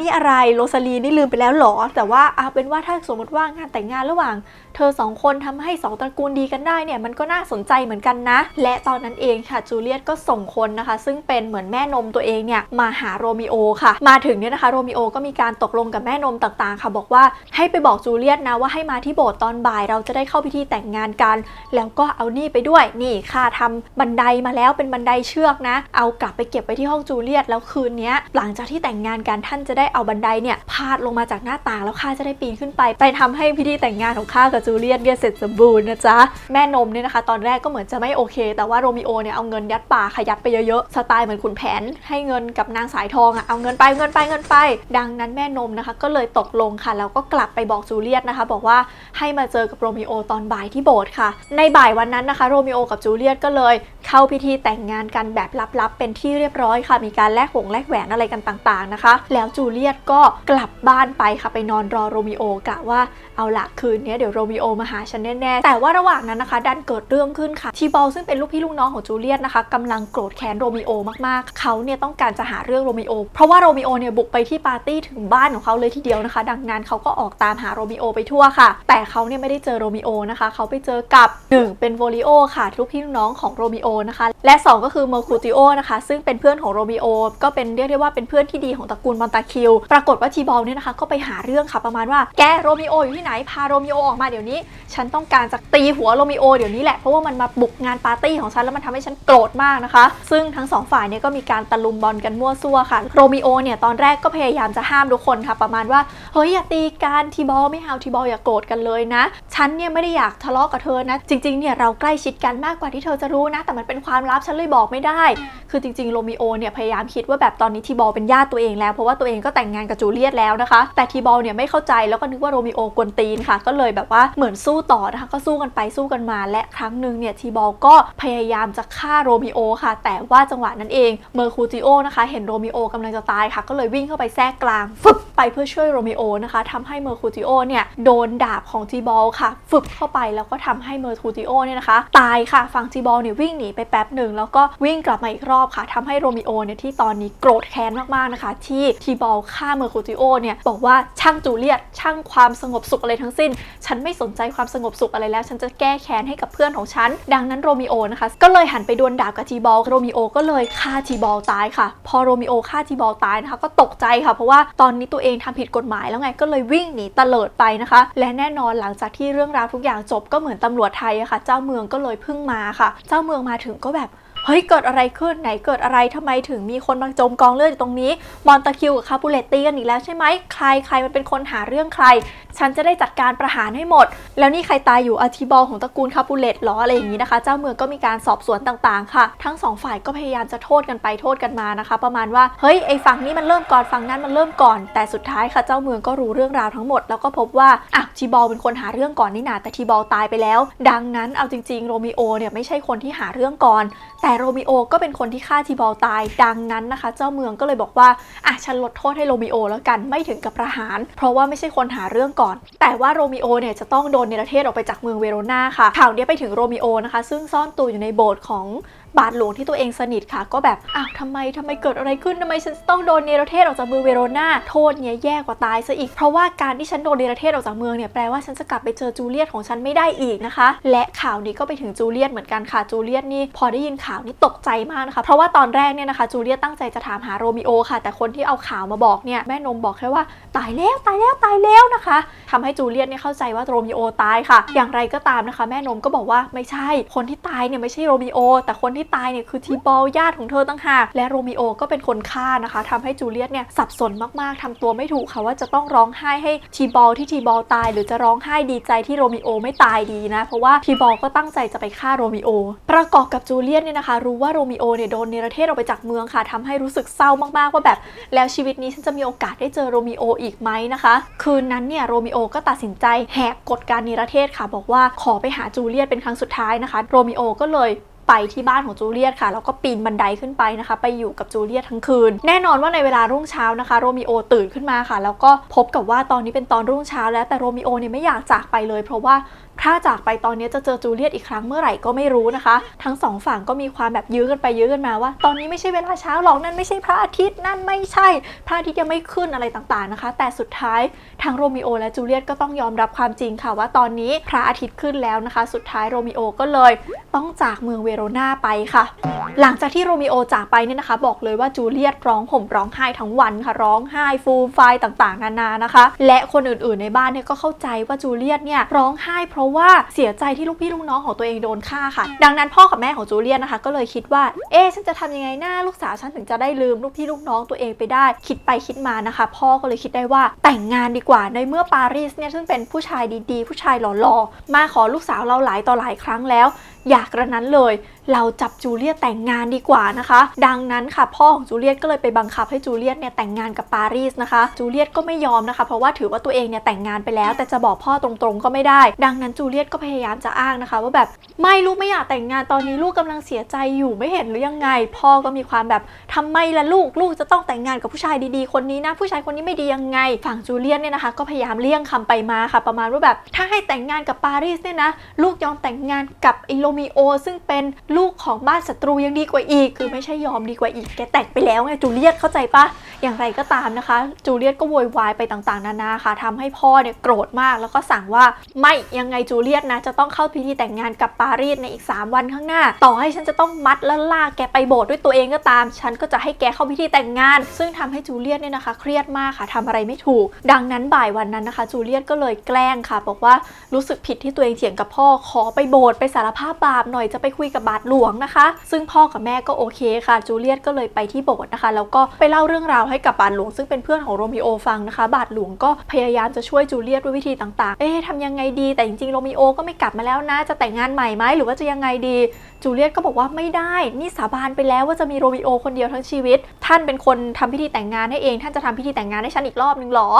นี่อะไรโรซาลีนนี่ลืมไปแล้วเหรอ แต่ว่าเอาเป็นว่าถ้าสมมติว่างานแต่งงานระหว่าง เธอสองคนทำให้สองตระกูลดีกันได้เนี่ยมันก็น่าสนนใจเหมือนกันนะ และตอนนั้นเองค่ะจูเลียตก็ส่งคนนะคะ ซึ่งเป็นเหมือนแม่นมตัวเองเนี่ยมาหาโรมิโอค่ะ มาถึงเนี่ยนะคะโรมิโอก็มีการตกลงกับแม่นมต่างๆ ค่ะ บอกว่าให้ไปบอกจูเลียตนะว่าให้มาที่โบสถ์ตอนบ่ายเราจะได้เข้าพิธีแต่งงานกัน แล้วก็เอานี่ไปด้วยนี่ค่าทำบันไดมาแล้วเป็นบันไดเชือกนะ เอากลับไปเก็บไว้ที่ห้องจูเลียตแล้วคืนนี้หลังจากที่แต่งงานกันท่านจะได้เอาบันไดเนี่ยพาดลงมาจากหน้าต่างแล้วข้าจะได้ปีนขึ้นไป ไปทำให้พิธีแต่งงานของข้ากับจูเลียตเนี่ยเสร็จสมบูรณ์นะจ๊ะแม่นมเนี่ยนะคะ ตอนแรกก็เหมือนจะไม่โอเค แต่ว่าโรมิโอเนี่ยเอาเงินยัดป่าขยัดไปเยอะๆ สไตล์เหมือนขุนแผน ให้เงินกับนางสายทองอะเอาเงินไปเงินไปเงินไป ดังนั้นแม่นมนะคะ ก็เลยตกลงค่ะ แล้วก็กลับไปบอกจูเลียตนะคะ บอกว่าให้มาเจอกับโรมิโอตอนบ่ายที่โบสถ์ค่ะ ในบ่ายวันนั้นนะคะโรมิโอกับจูเลียตก็เลยเข้าพิธีแต่งงานกันแบบลับๆ เป็นที่เรียบร้อยค่ะ มีการแลกหงแลกแหวนอะไรกันต่างๆนะคะ แล้วจูเลียตก็กลับบ้านไปค่ะไปนอนรอโรมิโอกะว่า เอาละคืนนี้เดี๋ยวโรมิโอมาหาฉันแน่ๆแต่ว่าระหว่างนั้นนะคะดันเกิดเรื่องขึ้นค่ะทีบอลซึ่งเป็นลูกพี่ลูกน้องของจูเลียตนะคะกำลังโกรธแค้นโรมิโอมากๆ เขาเนี่ยต้องการจะหาเรื่องโรมิโอ เพราะว่าโรมิโอเนี่ยบุกไปที่ปาร์ตี้ถึงบ้านของเขาเลยทีเดียวนะคะ ดังนั้นเขาก็ออกตามหาโรมิโอไปทั่วค่ะ แต่เขาเนี่ยไม่ได้เจอโรมิโอนะคะ เขาไปเจอกับหนึ่งเป็นโวลิโอค่ะลูกพี่ลูกน้องของโรมิโอนะคะ และสองก็คือเมอร์คูติโอนะคะ ซึ่งเป็นเพื่อนของโรมิโอก็เป็นเรียกได้ว่าเป็นเพื่อนที่ดีของตระกูลมอนตาคิว ปรากฏว่าทีบอลเนี่ยนะคะก็ไปหาเรื่องค่ะประมาณว่าแกโรมิโออยู่ที่ไหนพาโรมิโอออกมาเดี๋ยวนี้ ฉันต้องการจะตีหัวโรมิโอเดี๋ยวนี้แหละ เพราะว่ามันมาบุกงานปาร์ตี้ของฉันแล้วมันทำให้ฉันโกรธมากนะคะ ซึ่งทั้งสองฝ่ายเนี่ยก็มีการตะลุมบอลกันมั่วซั่วค่ะ โรมิโอเนี่ยตอนแรกก็พยายามจะห้ามทุกคนค่ะ ประมาณว่า เฮ้ยอย่าตีกันทีบอลไม่เอาทีบอลอย่าโกรธกันเลยนะ ฉันเนี่ยไม่ได้อยากทะเลาะกับเธอนะ จริงๆเนี่ยเราใกล้ชิดกันมากกว่าที่เธอจะรู้นะ แต่มันเป็นความลับฉันเลยบอกไม่ได้ คือจริงๆโรมิโอเนี่ยพยายามคิดว่าแบบตอนนี้ทีบอลเป็นญาติตัวเองแล้วเพราะว่าตัวเองก็แต่งงานกับจูเลียตแล้วนะคะ แต่ทีบอลเนี่ยไม่เข้าใจแล้วก็นึกว่าโรมิโอกวนตีนค่ะ ก็เลยแบบว่าเหมือนสู้ต่อนะคะก็สู้กันไปสู้กันมาและครั้งหนึ่งเนี่ยทีบอลก็พยายามจะฆ่าโรมิโอค่ะ แต่ว่าจังหวะนั้นเองเมอร์คูติโอนะคะ เห็นโรมิโอกำลังจะตายค่ะ ก็เลยวิ่งเข้าไปแทรกกลางฟึบไปเพื่อช่วยโรมิโอนะคะทำให้เมอร์คูติโอเนี่ยโดนดาบของทีบอลค่ะฟึบเข้าไปแล้วก็ทำให้เมอร์คูติโอเนี่ยนะคะ ตายค่ะฝั่งทีบอลเนี่ยวิ่งหนีไปแป๊บหนึ่งแล้วก็วิ่งกลับมาอีกรอบค่ะทำให้โรมิโอเนี่ยที่ตอนนี้โกรธแค้นมากๆนะคะ ที่ทีบอลฆ่าเมอร์คูติโอเนี่ยบอกว่าช่างจูเลียตช่างความสงบสุขอะไรทั้งสิ้น ฉันไม่สนใจความสงบสุขอะไรแล้ว ฉันจะแก้แค้นให้กับเพื่อนของฉัน ดังนั้นโรมิโอนะคะ ก็เลยหันไปดวลดาบกับทีบอล โรมิโอก็เลยฆ่าทีบอลตายค่ะ พอโรมิโอฆ่าทีบอลตายนะคะ ก็ตกใจค่ะ เพราะว่าตอนนี้ตัวเองทำผิดกฎหมายแล้วไง ก็เลยวิ่งหนีตะเลิดไปนะคะ และแน่นอนหลังจากที่เรื่องราวทุกอย่างจบก็เหมือนตำรวจไทยอะค่ะ เจ้าเมืองก็เลยพิ่งมาค่ะ เจ้าเมืองมาถึงก็แบบ เฮ้ยเกิดอะไรขึ้นไหนเกิดอะไรทำไมถึงมีคนมาจมกองเลือดอยู่ตรงนี้มอนตาคิวกับคาปูเลตตีกันอีกแล้วใช่ไหมใครใครมันเป็นคนหาเรื่องใคร ฉันจะได้จัดการประหารให้หมด แล้วนี่ใครตายอยู่อาทิบอลของตระกูลคาปูเลตหรออะไรอย่างนี้นะคะ เจ้าเมืองก็มีการสอบสวนต่างๆ ค่ะ ทั้งสองฝ่ายก็พยายามจะโทษกันไปโทษกันมานะคะ ประมาณว่าเฮ้ยไอ้ฝั่งนี้มันเริ่มก่อนฝั่งนั้นมันเริ่มก่อน แต่สุดท้ายค่ะเจ้าเมืองก็รู้เรื่องราวทั้งหมด แล้วก็พบว่าอะทีบอลเป็นคนหาเรื่องก่อนนี่นาแต่ทีบอลตายไปแล้ว ดังนั้นเอาจริงๆโรมิโอเนี่ยไม่ใช่คนที่หาเรื่องก่อนแแต่โรมิโอก็เป็นคนที่ฆ่าทีบอลตายดังนั้นนะคะ เจ้าเมืองก็เลยบอกว่าอะฉันลดโทษให้โรมิโอแล้วกันไม่ถึงกับประหาร เพราะว่าไม่ใช่คนหาเรื่องก่อน แต่ว่าโรมิโอเนี่ยจะต้องโดนเนรเทศออกไปจากเมืองเวโรนาค่ะข่าวเนี้ยไปถึงโรมิโอนะคะ ซึ่งซ่อนตัวอยู่ในโบสถ์ของบาทหลวงที่ตัวเองสนิทค่ะ ก็แบบอ้าวทำไมทำไมเกิดอะไรขึ้นทำไมฉันต้องโดนเนรเทศออกจากเมืองเวโรนาโทษเนี่ยแย่กว่าตายซะอีก เพราะว่าการที่ฉันโดนเนรเทศออกจากเมืองเนี่ยแปลว่าฉันจะกลับไปเจอจูเลียตของฉันไม่ได้อีกนะคะ และข่าวนี้ก็ไปถึงจูเลียตเหมือนกันค่ะจูเลียตนี่พอได้ยินข่าวนี้ตกใจมากนะคะเพราะว่าตอนแรกเนี่ยนะคะจูเลียตตั้งใจจะถามหาโรมิโอค่ะ แต่คนที่เอาข่าวมาบอกเนี่ยแม่นมบอกแค่ว่าตายแล้วตายแล้วตายแล้วนะคะทำให้จูเลียตเนี่ยเข้าใจว่าโรมิโอตายค่ะ อย่างไรก็ตามนะคะ แม่นมก็บอกว่าไม่ใช่คนที่ตายเนี่ยไม่ใช่โรมิโอแต่คนที่ตายเนี่ยคือทีบอลญาติของเธอตั้งหากและโรมิโอก็เป็นคนฆ่านะคะทำให้จูเลียตเนี่ยสับสนมากๆทำตัวไม่ถูกค่ะว่าจะต้องร้องไห้ให้ทีบอลที่ทีบอลตาย หรือจะร้องไห้ดีใจที่โรมิโอไม่ตายดีนะ เพราะว่าทีบอลก็ตั้งใจจะไปฆ่าโรมิโอ ประกอบกับจูเลียตเนี่ยนะคะ รู้ว่าโรมิโอเนี่ยโดนเนรเทศออกไปจากเมืองค่ะทำให้รู้สึกเศร้ามากๆว่าแบบ แล้วชีวิตนี้ฉันจะมีโอกาสได้เจอโรมิโออีกไหมนะคะ คืนนั้นเนี่ยโรมิโอก็ตัดสินใจแหกกฎการเนรเทศค่ะ บอกว่าขอไปหาจูเลียตเป็นครั้งสุดท้ายนะคะ โรมิโอก็เลย ไปที่บ้านของจูเลียตค่ะแล้วก็ปีนบันไดขึ้นไปนะคะ ไปอยู่กับจูเลียตทั้งคืน แน่นอนว่าในเวลารุ่งเช้านะคะ โรมิโอตื่นขึ้นมาค่ะ แล้วก็พบกับว่าตอนนี้เป็นตอนรุ่งเช้าแล้วแต่โรมิโอเนี่ยไม่อยากจากไปเลย เพราะว่า ถ้าจากไปตอนนี้จะเจอจูเลียตอีกครั้งเมื่อไหร่ก็ไม่รู้นะคะ ทั้งสองฝั่งก็มีความแบบยื้อกันไปยื้อกันมาว่า ตอนนี้ไม่ใช่เวลาเช้าหรอกนั่นไม่ใช่พระอาทิตย์นั่นไม่ใช่ พระอาทิตย์ยังไม่ขึ้นอะไรต่างๆนะคะ แต่สุดท้ายทั้งโรมิโอและจูเลียตก็ต้องยอมรับความจริงค่ะ ว่าตอนนี้พระอาทิตย์ขึ้นแล้วนะคะ สุดท้ายโรมิโอก็เลยต้องจากเมืองเวโรนาไปค่ะ หลังจากที่โรมิโอจากไปเนี่ยนะคะ บอกเลยว่าจูเลียตร้องห่มร้องไห้ทั้งวันค่ะร้องไห้ฟูมไฟต่างๆ นานานะคะ และคนอื่นๆในบ้านเนี่ยก็เข้าใจว่าจูเลียตเนี่ยร้องไห้เพราะว่าเสียใจที่ลูกพี่ลูกน้องของตัวเองโดนฆ่าค่ะ ดังนั้นพ่อกับแม่ของจูเลียนนะคะ ก็เลยคิดว่า เอ๊ฉันจะทำยังไงหน้าลูกสาวฉันถึงจะได้ลืมลูกพี่ลูกน้องตัวเองไปได้ คิดไปคิดมานะคะ พ่อก็เลยคิดได้ว่าแต่งงานดีกว่าในเมื่อปารีสเนี่ยซึ่งเป็นผู้ชายดีๆ ผู้ชายหล่อๆมาขอลูกสาวเราหลายต่อหลายครั้งแล้วอยากกระนั้นเลย เราจับจูเลียตแต่งงานดีกว่านะคะ ดังนั้นค่ะพ่อของจูเลียตก็เลยไปบังคับให้จูเลียตเนี่ยแต่งงานกับปารีสนะคะจูเลียตก็ไม่ยอมนะคะ เพราะว่าถือว่าตัวเองเนี่ยแต่งงานไปแล้ว แต่จะบอกพ่อตรงๆก็ไม่ได้ ดังนั้นจูเลียตก็พยายามจะอ้างนะคะ ว่าแบบไม่ลูกไม่อยากแต่งงานตอนนี้ลูกกำลังเสียใจอยู่ไม่เห็นหรือยังไง พ่อก็มีความแบบทำไมล่ะลูกลูกจะต้องแต่งงานกับผู้ชายดีๆคนนี้นะ ผู้ชายคนนี้ไม่ดียังไง ฝั่งจูเลียตเนี่ยนะคะ ก็พยายามเลี่ยงคำไปมาค่ะ ประมาณว่าแบบถ้าให้แต่งงานกับปารีสเนี่ยนะลูกยอมแต่งงานกับไอโรมิโอซึ่งเป็นลูกของบ้านศัตรูยังดีกว่าอีก คือไม่ใช่ยอมดีกว่าอีก แกแต่งไปแล้วไงจูเลียตเข้าใจปะอย่างไรก็ตามนะคะ จูเลียตก็โวยวายไปต่างๆ นานาค่ะทำให้พ่อเนี่ยโกรธมากแล้วก็สั่งว่าไม่ยังไงจูเลียตนะจะต้องเข้าพิธีแต่งงานกับปารีสในอีก 3 วันข้างหน้า ต่อให้ฉันจะต้องมัดและลากแกไปโบสถ์ด้วยตัวเองก็ตาม ฉันก็จะให้แกเข้าพิธีแต่งงาน ซึ่งทำให้จูเลียตเนี่ยนะคะ เครียดมากค่ะทำอะไรไม่ถูก ดังนั้นบ่ายวันนั้นนะคะ จูเลียตก็เลยแกล้งค่ะ บอกว่ารู้สึกผิดที่ตัวเองเถียงกับพ่อขอไปโบสถ์ไปสารภาพบาปหน่อยจะไปคุยกับบาทหลวงนะคะ ซึ่งพ่อกับแม่ก็โอเคค่ะ จูเลียตก็เลยไปที่โบสถ์นะคะ แล้วก็ไปเล่าเรื่องราวให้กับบาทหลวง ซึ่งเป็นเพื่อนของโรมิโอฟังนะคะ บาทหลวงก็พยายามจะช่วยจูเลียตด้วยวิธีต่างๆ เอ๊ะทำยังไงดี แต่จริงๆโรมิโอก็ไม่กลับมาแล้วนะ จะแต่งงานใหม่ไหมหรือว่าจะยังไงดี จูเลียตก็บอกว่าไม่ได้ นี่สาบานไปแล้วว่าจะมีโรมิโอคนเดียวทั้งชีวิต ท่านเป็นคนทำพิธีแต่งงานให้เอง ท่านจะทำพิธีแต่งงานให้ฉันอีกรอบนึงหรอ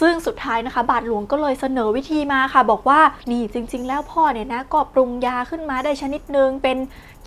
ซึ่งสุดท้ายนะคะ บาทหลวงก็เลยเสนอวิธีมาค่ะ บอกว่านี่จริง ๆ แล้วพ่อเนี่ยนะก็ปรุงยาขึ้นมาได้ชนิดนึงเป็น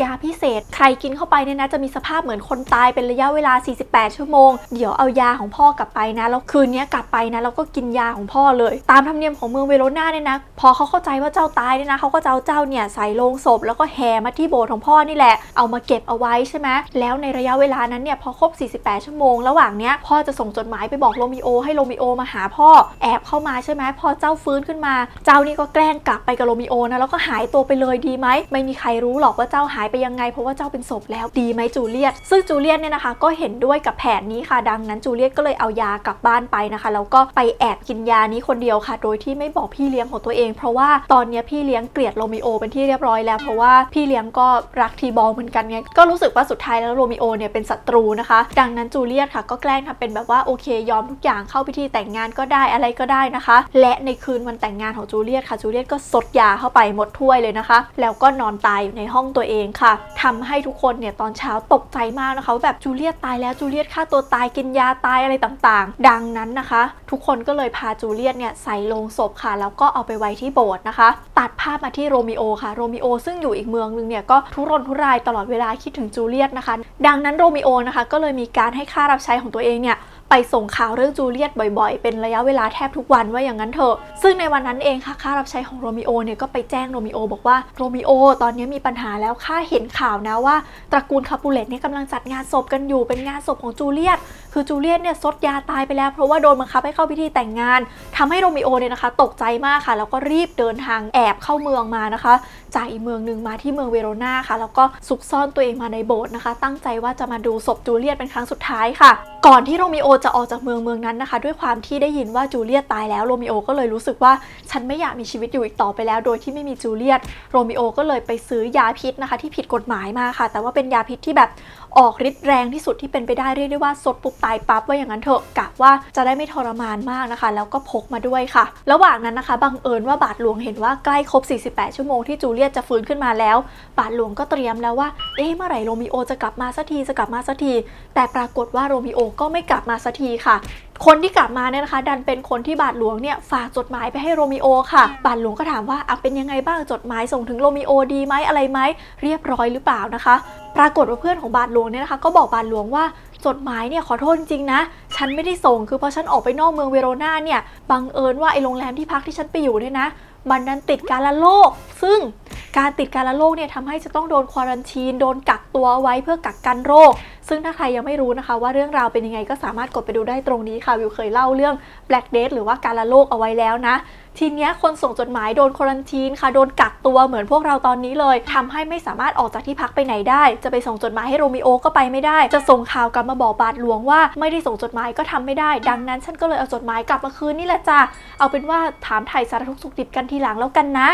ยาพิเศษ ใครกินเข้าไปเนี่ยนะจะมีสภาพเหมือนคนตายเป็นระยะเวลา 48 ชั่วโมง เดี๋ยวเอายาของพ่อกลับไปนะ แล้วคืนนี้กลับไปนะแล้วก็กินยาของพ่อเลย ตามธรรมเนียมของเมืองเวโรนาเนี่ยนะ พอเขาเข้าใจว่าเจ้าตายเนี่ยนะเขาก็จะเอาเจ้าเนี่ยใส่โลงศพ แล้วก็แห่มาที่โบสถ์ของพ่อนี่แหละ เอามาเก็บเอาไว้ใช่ไหมแล้วในระยะเวลานั้นเนี่ยพอครบ 48 ชั่วโมง ระหว่างเนี้ยพ่อจะส่งจดหมายไปบอกโรมิโอ ให้โรมิโอมาหาพ่อแอบเข้ามาใช่ไหมพอเจ้าฟื้นขึ้นมา เจ้านี่ก็แกล้งกลับไปกับโรมิโอนะแล้วก็หายตัวไปเลยดีไหมไม่มีใครรู้หรอกว่าเจ้าหายไปยังไง เพราะว่าเจ้าเป็นศพแล้วดีไหมจูเลียต ซึ่งจูเลียตเนี่ยนะคะ ก็เห็นด้วยกับแผนนี้ค่ะ ดังนั้นจูเลียตก็เลยเอายากลับบ้านไปนะคะ แล้วก็ไปแอบกินยานี้คนเดียวค่ะ โดยที่ไม่บอกพี่เลี้ยงของตัวเอง เพราะว่าตอนนี้พี่เลี้ยงเกลียดโรมิโอเป็นที่เรียบร้อยแล้ว เพราะว่าพี่เลี้ยงก็รักทีบอลเหมือนกันไง ก็รู้สึกว่าสุดท้ายแล้วโรมิโอเนี่ยเป็นศัตรูนะคะ ดังนั้นจูเลียตค่ะ ก็แกล้งทำเป็นแบบว่าโอเคยอมทุกอย่างเข้าพิธีแต่งงานก็ได้อะไรก็ได้นะคะ และในคืนวันแต่งงานของจูเลียตค่ะจูเลียตก็สดยาเข้าไปหมดถ้วยเลยนะคะ แล้วก็นอนตายอยู่ในห้องตัวเองค่ะทำให้ทุกคนเนี่ยตอนเช้าตกใจมากนะคะแบบจูเลียตตายแล้วจูเลียตฆ่าตัวตายกินยาตายอะไรต่างๆ ดังนั้นนะคะ ทุกคนก็เลยพาจูเลียตเนี่ยใส่ลงศพค่ะ แล้วก็เอาไปไว้ที่โบสถ์นะคะ ตัดภาพมาที่โรมิโอค่ะโรมิโอซึ่งอยู่อีกเมืองนึงเนี่ยก็ทุรนทุรายตลอดเวลาคิดถึงจูเลียตนะคะ ดังนั้นโรมิโอนะคะก็เลยมีการให้ค่ารับใช้ของตัวเองเนี่ย ไปส่งข่าวเรื่องจูเลียตบ่อยๆ เป็นระยะเวลาแทบทุกวันว่าอย่างนั้นเถอะ ซึ่งในวันนั้นเองค่ะค่ารับใช้ของโรมิโอเนี่ยก็ไปแจ้งโรมิโอบอกว่าโรมิโอตอนนี้มีปัญหาแล้วค่าเห็นข่าวนะว่าตระกูลคาปูเลตเนี่ยกำลังจัดงานศพกันอยู่เป็นงานศพของจูเลียต คือจูเลียตเนี่ยซดยาตายไปแล้ว เพราะว่าโดนบังคับให้เข้าพิธีแต่งงานทำให้โรมิโอเนี่ยนะคะ ตกใจมากค่ะ แล้วก็รีบเดินทางแอบเข้าเมืองมานะคะจากอีกเมืองหนึ่งมาที่เมืองเวโรนาค่ะ แล้วก็ซุกซ่อนตัวเองมาในโบสถ์นะคะ ตั้งใจว่าจะมาดูศพจูเลียตเป็นครั้งสุดท้ายค่ะ ก่อนที่โรมิโอจะออกจากเมืองเมืองนั้นนะคะ ด้วยความที่ได้ยินว่าจูเลียตตายแล้วโรมิโอก็เลยรู้สึกว่าฉันไม่อยากมีชีวิตอยู่อีกต่อไปแล้ว โดยที่ไม่มีจูเลียตโรมิโอก็เลยไปซื้อยาพิษนะคะ ที่ผิดกฎหมายมาค่ะ แต่ว่าเป็นยาพิษที่แบบ ออกฤทธิ์แรงที่สุดที่เป็นไปได้เรียกได้ว่าสดปุ๊บตายปั๊บว่าอย่างนั้นเถอะกะว่าจะได้ไม่ทรมานมากนะคะ แล้วก็พกมาด้วยค่ะ ระหว่างนั้นนะคะบังเอิญว่าบาทหลวงเห็นว่าใกล้ครบ 48 ชั่วโมงที่จูเลียตจะฟื้นขึ้นมาแล้ว บาทหลวงก็เตรียมแล้วว่าเอ๊ะเมื่อไหร่โรมิโอจะกลับมาสักทีจะกลับมาสักที แต่ปรากฏว่าโรมิโอก็ไม่กลับมาสักทีค่ะ คนที่กลับมาเนี่ยนะคะ ดันเป็นคนที่บาทหลวงเนี่ยฝากจดหมายไปให้โรมิโอค่ะ บาทหลวงก็ถามว่าอะเป็นยังไงบ้างจดหมายส่งถึงโรมิโอดีไหมอะไรไหมเรียบร้อยหรือเปล่านะคะ ปรากฏว่าเพื่อนของบาทหลวงเนี่ยนะคะ ก็บอกบาทหลวงว่าจดหมายเนี่ยขอโทษจริงๆนะ ฉันไม่ได้ส่งคือพอฉันออกไปนอกเมืองเวโรนาเนี่ยบังเอิญว่าไอ้โรงแรมที่พักที่ฉันไปอยู่เนี่ยนะ มันนั้นติดการละโรคซึ่งการติดการละโรคเนี่ยทำให้จะต้องโดนควอรันทีน โดนกักตัวไว้เพื่อกักกันโรค ซึ่งถ้าใครยังไม่รู้นะคะ ว่าเรื่องราวเป็นยังไงก็สามารถกดไปดูได้ตรงนี้ค่ะ วิวเคยเล่าเรื่อง Black Death หรือว่าการละโรคเอาไว้แล้วนะ ทีเนี้ยคนส่งจดหมายโดนควอรันทีนค่ะ โดนกักตัวเหมือนพวกเราตอนนี้เลยทำให้ไม่สามารถออกจากที่พักไปไหนได้ จะไปส่งจดหมายให้โรมิโอก็ไปไม่ได้ จะส่งข่าวกลับมาบอกบาทหลวงว่า ไม่ได้ส่งจดหมายก็ทำไม่ได้ ดังนั้นฉันก็เลยเอาจดหมายกลับมาคืนนี่แหละจ้ะเอาเป็นว่าถามไถ่สารทุกข์สุขดิบกันทีหลังแล้วกันนะ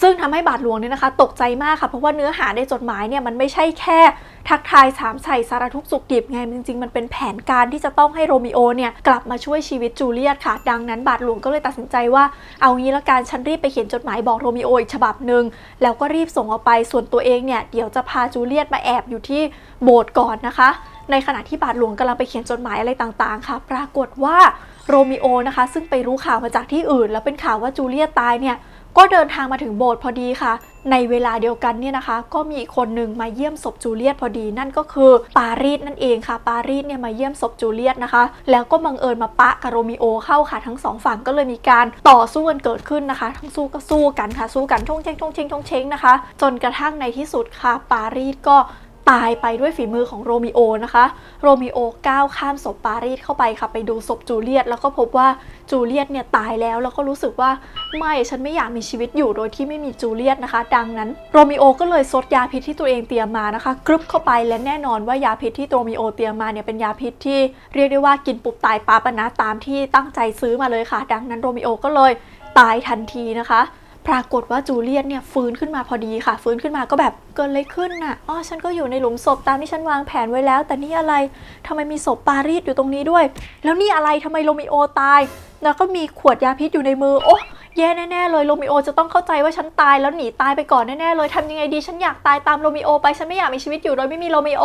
ซึ่งทำให้บาทหลวงเนี่ยนะคะ ตกใจมากค่ะ เพราะว่าเนื้อหาในจดหมายเนี่ยมันไม่ใช่แค่ทักทายถามใส่สารทุกสุขดิบไง จริง ๆ มันเป็นแผนการที่จะต้องให้โรมิโอเนี่ยกลับมาช่วยชีวิตจูเลียตค่ะ ดังนั้นบาทหลวงก็เลยตัดสินใจว่าเอางี้ละกันฉันรีบไปเขียนจดหมายบอกโรมิโออีกฉบับหนึ่งแล้วก็รีบส่งออกไปส่วนตัวเองเนี่ยเดี๋ยวจะพาจูเลียตมาแอบอยู่ที่โบสถ์ก่อนนะคะ ในขณะที่บาทหลวงกำลังไปเขียนจดหมายอะไรต่างๆค่ะ ปรากฏว่า โรมิโอนะคะ ซึ่งไปรู้ข่าวมาจากที่อื่น แล้วเป็นข่าวว่าจูเลียตตายเนี่ยก็เดินทางมาถึงโบสถ์พอดีค่ะ ในเวลาเดียวกันเนี่ยนะคะ ก็มีคนหนึ่งมาเยี่ยมศพจูเลียตพอดี นั่นก็คือปารีสนั่นเองค่ะ ปารีสเนี่ยมาเยี่ยมศพจูเลียตนะคะ แล้วก็บังเอิญมาปะกับโรมิโอเข้าค่ะทั้งสองฝั่งก็เลยมีการต่อสู้กันเกิดขึ้นนะคะ ทั้งสู้ก็สู้กันค่ะ สู้กันชงเชงชงเชงชงเชงนะคะ จนกระทั่งในที่สุดค่ะ ปารีสก็ ตายไปด้วยฝีมือของโรมิโอนะคะ โรมิโอก้าวข้ามศพปารีสเข้าไปค่ะ ไปดูศพจูเลียตแล้วก็พบว่าจูเลียตเนี่ยตายแล้ว แล้วก็รู้สึกว่าไม่ฉันไม่อยากมีชีวิตอยู่โดยที่ไม่มีจูเลียตนะคะ ดังนั้นโรมิโอก็เลยซดยาพิษที่ตัวเองเตรียมมานะคะกรึบเข้าไปและแน่นอนว่ายาพิษที่โรมิโอเตรียมมาเนี่ยเป็นยาพิษที่เรียกได้ว่ากินปุบตายปาปะนะตามที่ตั้งใจซื้อมาเลยค่ะ ดังนั้นโรมิโอก็เลยตายทันทีนะคะ ปรากฏว่าจูเลียตเนี่ยฟื้นขึ้นมาพอดีค่ะ ฟื้นขึ้นมาก็แบบเกิดอะไรขึ้นน่ะอ๋อฉันก็อยู่ในหลุมศพตามที่ฉันวางแผนไว้แล้ว แต่นี่อะไรทำไมมีศพปารีสอยู่ตรงนี้ด้วย แล้วนี่อะไรทำไมโรมิโอตาย แล้วก็มีขวดยาพิษอยู่ในมือโอ้ แย่แน่ๆเลยโรมิโอจะต้องเข้าใจว่าฉันตายแล้วหนีตายไปก่อนแน่ๆเลยทำยังไงดีฉันอยากตายตามโรมิโอไปฉันไม่อยากมีชีวิตอยู่โดยไม่มีโรมิโอ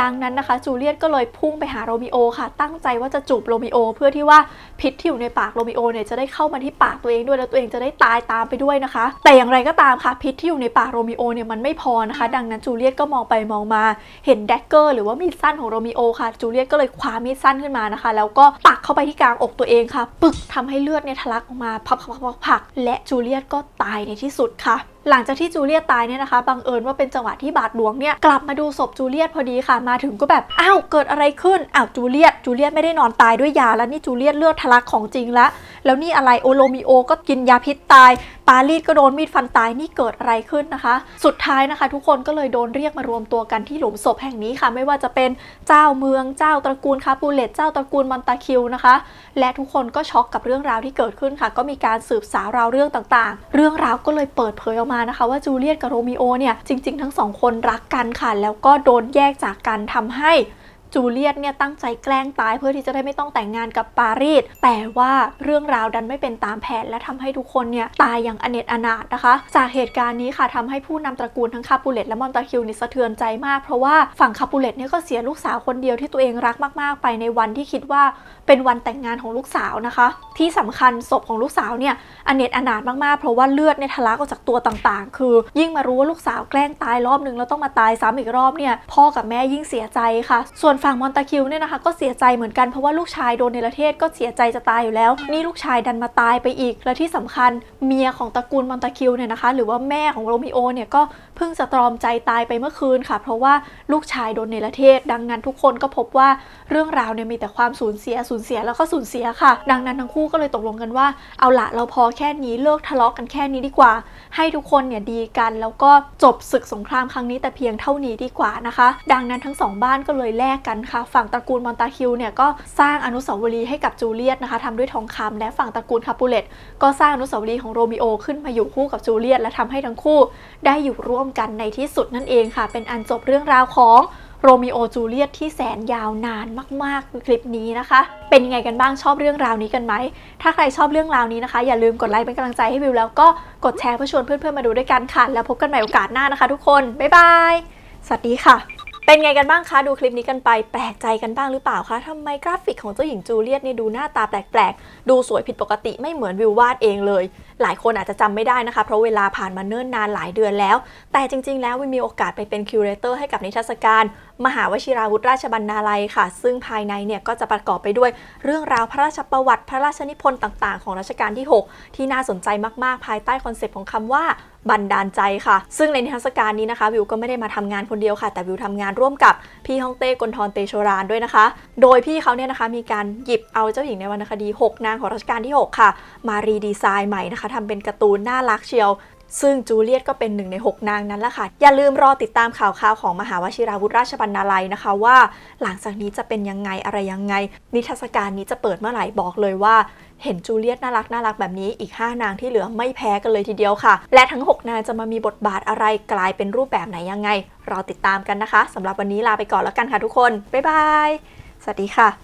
ดังนั้นนะคะ จูเลียตก็เลยพุ่งไปหาโรมิโอค่ะ ตั้งใจว่าจะจูบโรมิโอ เพื่อที่ว่าพิษที่อยู่ในปากโรมิโอเนี่ยจะได้เข้ามาที่ปากตัวเองด้วยแล้วตัวเองจะได้ตายตามไปด้วยนะคะ แต่อย่างไรก็ตามค่ะพิษที่อยู่ในปากโรมิโอเนี่ยมันไม่พอนะคะ ดังนั้นจูเลียตก็มองไปมองมาเห็นแดกเกอร์หรือว่ามีดสั้นของโรมิโอค่ะจูเลียตก็เลยคว้ามีดสั้นขึ้นมานะคะ แล้วก็ปักเข้าไปที่กลางอกตัวเองค่ะ ปึกทำให้เลือดเนี่ยทะลักออกมาพักพักพักพักและจูเลียตก็ตายในที่สุดค่ะ หลังจากที่จูเลียตตายเนี่ยนะคะบังเอิญว่าเป็นจังหวะที่บาทหลวงเนี่ยกลับมาดูศพจูเลียตพอดีค่ะมาถึงก็แบบอ้าวเกิดอะไรขึ้นอ้าวจูเลียตจูเลียตไม่ได้นอนตายด้วยยาแล้วนี่จูเลียตเลือดทะลักของจริงละแล้วนี่อะไรโอโลมิโอก็กินยาพิษตาย ปารีสก็โดนมีดฟันตายนี่เกิดอะไรขึ้นนะคะ สุดท้ายนะคะ ทุกคนก็เลยโดนเรียกมารวมตัวกันที่หลุมศพแห่งนี้ค่ะ ไม่ว่าจะเป็นเจ้าเมืองเจ้าตระกูลคาปูเลตเจ้าตระกูลมอนตาคิวนะคะ และทุกคนก็ช็อกกับเรื่องราวที่เกิดขึ้นค่ะ ก็มีการสืบสาวราวเรื่องต่างๆ เรื่องราวก็เลยเปิดเผยออกมานะคะว่าจูเลียตกับโรมิโอเนี่ยจริง ๆ ทั้งสองคนรักกันค่ะ แล้วก็โดนแยกจากกันทำให้ จูเลียตเนี่ยตั้งใจแกล้งตายเพื่อที่จะได้ไม่ต้องแต่งงานกับปารีสแต่ว่าเรื่องราวดันไม่เป็นตามแผน และทำให้ทุกคนเนี่ยตายอย่างอเนจอนาถนะคะ จากเหตุการณ์นี้ค่ะทำให้ผู้นำตระกูลทั้งคาปูเลตและมอนตาคิวนี่สะเทือนใจมาก เพราะว่าฝั่งคาปูเลตเนี่ยก็เสียลูกสาวคนเดียวที่ตัวเองรักมากๆ ไปในวันที่คิดว่าเป็นวันแต่งงานของลูกสาวนะคะ ที่สำคัญศพของลูกสาวเนี่ยอเนจอนาถมากๆ เพราะว่าเลือดเนี่ยทะลักออกจากตัวต่างๆ คือ ยิ่งมารู้ว่าลูกสาวแกล้งตายรอบนึงแล้วต้องมาตายซ้ำอีกรอบเนี่ยพ่อกับแม่ยิ่งเสียใจค่ะ ส่วนฝั่งมอนตาคิวเนี่ยนะคะก็เสียใจเหมือนกันเพราะว่าลูกชายโดนในประเทศก็เสียใจจะตายอยู่แล้ว นี่ลูกชายดันมาตายไปอีก และที่สำคัญเมียของตระกูลมอนตาคิวเนี่ยนะคะ หรือว่าแม่ของโรมิโอเนี่ยก็เพิ่งจะตรอมใจตายไปเมื่อคืนค่ะ เพราะว่าลูกชายโดนในประเทศ ดังนั้นทุกคนก็พบว่าเรื่องราวเนี่ยมีแต่ความสูญเสียสูญเสียแล้วก็สูญเสียค่ะ ดังนั้นทั้งคู่ก็เลยตกลงกันว่าเอาละเราพอแค่นี้เลิกทะเลาะกันแค่นี้ดีกว่า ให้ทุกคนเนี่ยดีกัน แล้วก็จบศึกสงครามครั้งนี้แต่เพียงเท่านี้ดีกว่านะคะ ดังนั้นทั้งสองบ้านก็เลยแลกกันค่ะ ฝั่งตระกูลมอนตาคิวเนี่ยก็สร้างอนุสาวรีย์ให้กับจูเลียตนะคะทำด้วยทองคำและฝั่งตระกูลคาปูเลตก็สร้างอนุสาวรีย์ของโรมิโอขึ้นมาอยู่คู่กับจูเลียตและทำให้ทั้งคู่ ได้อยู่ร่วมกันในที่สุดนั่นเองค่ะ เป็นอันจบเรื่องราวของโรมิโอจูเลียตที่แสนยาวนานมาก ๆ คลิปนี้นะคะ เป็นยังไงกันบ้างชอบเรื่องราวนี้กันไหม ถ้าใครชอบเรื่องราวนี้นะคะ อย่าลืมกดไลค์เป็นกำลังใจให้วิวแล้วก็กดแชร์เพื่อชวนเพื่อน ๆ มาดูด้วยกันค่ะ แล้วพบกันใหม่โอกาสหน้านะคะ ทุกคน บ๊ายบาย สวัสดีค่ะ เป็นไงกันบ้างคะ ดูคลิปนี้กันไปแปลกใจกันบ้างหรือเปล่าคะทำไมกราฟิกของเจ้าหญิงจูเลียตเนี่ยดูหน้าตาแปลกๆ ดูสวยผิดปกติไม่เหมือนวิววาดเองเลย หลายคนอาจจะจำไม่ได้นะคะ เพราะเวลาผ่านมาเนิ่นนานหลายเดือนแล้ว แต่จริงๆ แล้ววิวมีโอกาสไปเป็นคิวเรเตอร์ให้กับนิทรรศการมหาวชิราวุธราชบรรณาลัยค่ะ ซึ่งภายในเนี่ยก็จะประกอบไปด้วยเรื่องราวพระราชประวัติ พระราชนิพนธ์ต่างๆ ของรัชกาลที่ 6 ที่น่าสนใจมากๆ ภายใต้คอนเซปต์ของคำว่าบันดาลใจค่ะ ซึ่งในนิทรรศการนี้นะคะ วิวก็ไม่ได้มาทำงานคนเดียวค่ะ แต่วิวทำงานร่วมกับพี่ฮองเต้กลทรเตโชรานด้วยนะคะ โดยพี่เขาเนี่ยนะคะมีการหยิบเอาเจ้าหญิงในวรรณคดี 6 นางของรัชกาลที่ 6 ค่ะ มารีดีไซน์ใหม่นะคะทำเป็นการ์ตูนน่ารักเชียว ซึ่งจูเลียตก็เป็นหนึ่งใน 6 นางนั้นแหละค่ะ อย่าลืมรอติดตามข่าวคราวของมหาวชิราวุธราชบรรณาลัยนะคะว่า หลังจากนี้จะเป็นยังไงอะไรยังไง นิทรรศการนี้จะเปิดเมื่อไหร่บอกเลยว่า เห็นจูเลียตน่ารักน่ารักแบบนี้อีก 5 นางที่เหลือไม่แพ้กันเลยทีเดียวค่ะ และทั้ง 6 นางจะมามีบทบาทอะไรกลายเป็นรูปแบบไหนยังไง รอติดตามกันนะคะสำหรับวันนี้ลาไปก่อนแล้วกันค่ะทุกคนบ๊ายบายสวัสดีค่ะ